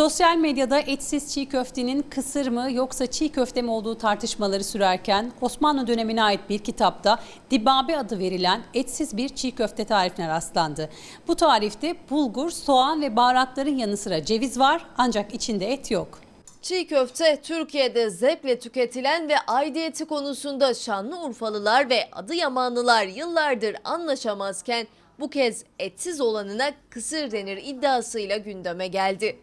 Sosyal medyada etsiz çiğ köftenin kısır mı yoksa çiğ köfte mi olduğu tartışmaları sürerken Osmanlı dönemine ait bir kitapta dibabe adı verilen etsiz bir çiğ köfte tarifine rastlandı. Bu tarifte bulgur, soğan ve baharatların yanı sıra ceviz var ancak içinde et yok. Çiğ köfte Türkiye'de zevkle tüketilen ve aidiyeti konusunda Şanlıurfalılar ve Adıyamanlılar yıllardır anlaşamazken bu kez etsiz olanına kısır denir iddiasıyla gündeme geldi.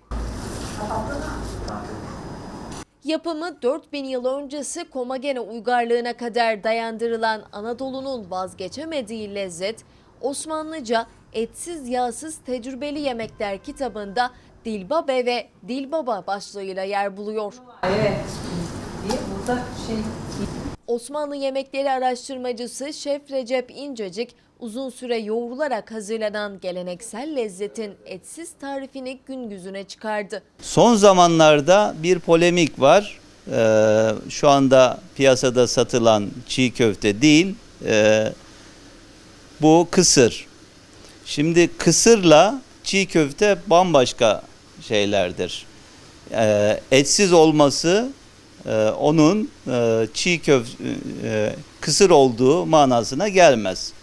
Yapımı 4000 yıl öncesi Komagene uygarlığına kadar dayandırılan Anadolu'nun vazgeçemediği lezzet Osmanlıca Etsiz Yağsız Tecrübeli Yemekler kitabında Dilbabe ve Dilbaba başlığıyla yer buluyor. Evet. Burada şey Osmanlı yemekleri araştırmacısı Şef Recep İncecik uzun süre yoğrularak hazırlanan geleneksel lezzetin etsiz tarifini gün yüzüne çıkardı. Son zamanlarda bir polemik var. Ee, şu anda piyasada satılan çiğ köfte değil, ee, bu kısır. Şimdi kısırla çiğ köfte bambaşka şeylerdir. Ee, etsiz olması onun e, çiğ köf e, kısır olduğu manasına gelmez.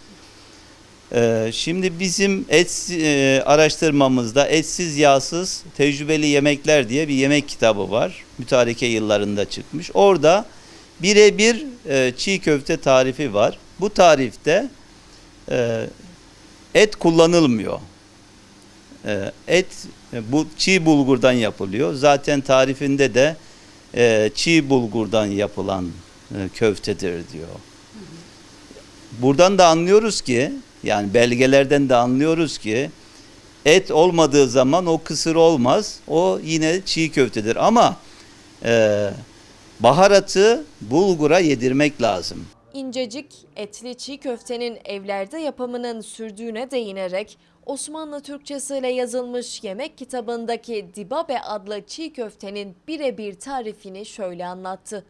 Ee, Şimdi bizim et e, araştırmamızda etsiz yağsız tecrübeli yemekler diye bir yemek kitabı var. Mütareke yıllarında çıkmış. Orada birebir e, çiğ köfte tarifi var. Bu tarifte e, et kullanılmıyor. E, Et e, bu çiğ bulgurdan yapılıyor. Zaten tarifinde de e, çiğ bulgurdan yapılan e, köftedir diyor. Buradan da anlıyoruz ki yani belgelerden de anlıyoruz ki et olmadığı zaman o kısır olmaz. O yine çiğ köftedir ama e, baharatı bulgura yedirmek lazım. İncecik etli çiğ köftenin evlerde yapımının sürdüğüne değinerek Osmanlı Türkçesiyle yazılmış yemek kitabındaki Dibabe adlı çiğ köftenin birebir tarifini şöyle anlattı.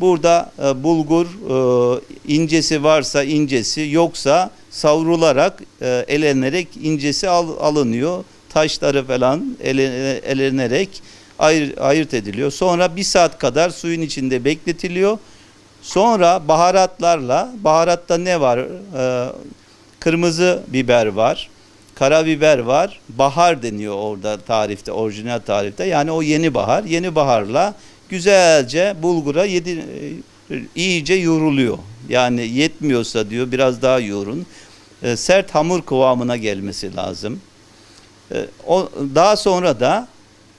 Burada e, bulgur e, incesi varsa incesi yoksa savrularak e, elenerek incesi al, alınıyor. Taşları falan ele, elenerek ayır, ayırt ediliyor. Sonra bir saat kadar suyun içinde bekletiliyor. Sonra baharatlarla, baharatta ne var? Kırmızı biber var, karabiber var, bahar deniyor orada tarifte, orijinal tarifte. Yani o yeni bahar, yeni baharla güzelce bulgura yedi, iyice yoğruluyor. Yani yetmiyorsa diyor biraz daha yoğurun. E, sert hamur kıvamına gelmesi lazım. E, o daha sonra da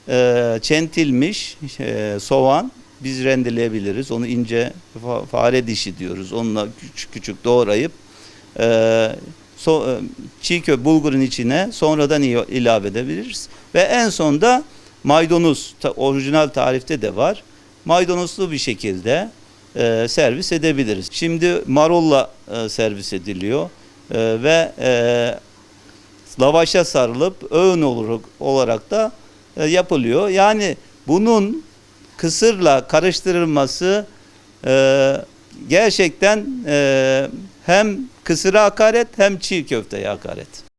e, çentilmiş e, soğan biz rendeleyebiliriz. Onu ince fa- fare dişi diyoruz. Onunla küçük küçük doğrayıp e, so, e, çiğ kö bulgurun içine sonradan il- ilave edebiliriz. Ve en sonda maydanoz ta- orijinal tarifte de var. Maydanozlu bir şekilde e, servis edebiliriz. Şimdi marolla e, servis ediliyor E, ve e, lavaşa sarılıp öğün olarak, olarak da e, yapılıyor. Yani bunun kısırla karıştırılması e, gerçekten e, hem kısıra hakaret hem çiğ köfteye hakaret.